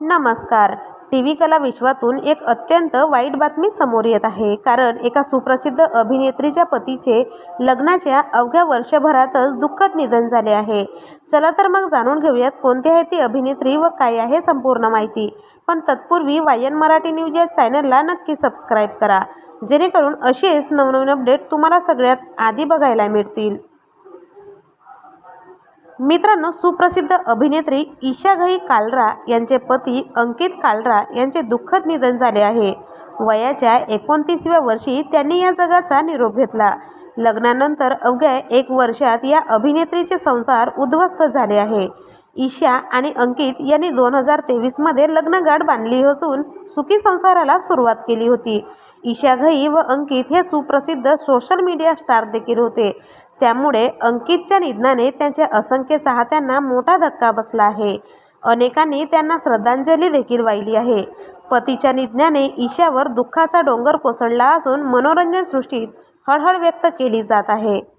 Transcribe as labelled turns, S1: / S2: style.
S1: नमस्कार. T V कला विश्वातून एक अत्यंत वाईट बातमी समोर येत आहे. कारण एका सुप्रसिद्ध अभिनेत्रीच्या पतीचे लग्नाच्या अवघ्या वर्षभरातच दुःखद निधन झाले आहे. चला तर मग जाणून घेऊयात कोणती आहे ती अभिनेत्री व काय आहे संपूर्ण माहिती. पण तत्पूर्वी वायन मराठी न्यूज या चॅनलला नक्की सबस्क्राईब करा. जेणेकरून असेच नवनवीन अपडेट तुम्हाला सगळ्यात आधी बघायला मिळतील. मित्रांनो सुप्रसिद्ध अभिनेत्री ईशाघई कालरा यांचे पती अंकित कालरा यांचे दुःखद निधन झाले आहे. वयाच्या एकोणतीसव्या वर्षी त्यांनी या जगाचा निरोप घेतला. लग्नानंतर अवघ्या एक वर्षात या अभिनेत्रीचे संसार उद्ध्वस्त झाले आहे. ईशा आणि अंकित यांनी दोन हजार तेवीसमध्ये लग्नगाठ बांधली असून सुखी संसाराला सुरुवात केली होती. ईशा घई व अंकित हे सुप्रसिद्ध सोशल मीडिया स्टार देखील होते. त्यामुळे अंकितच्या निधनाने त्यांच्या असंख्य चाहत्यांना मोठा धक्का बसला आहे. अनेकांनी त्यांना श्रद्धांजली देखील वाहिली आहे. पतीच्या निधनाने ईशावर दुःखाचा डोंगर कोसळला असून मनोरंजन सृष्टीत हळहळ व्यक्त केली जात आहे.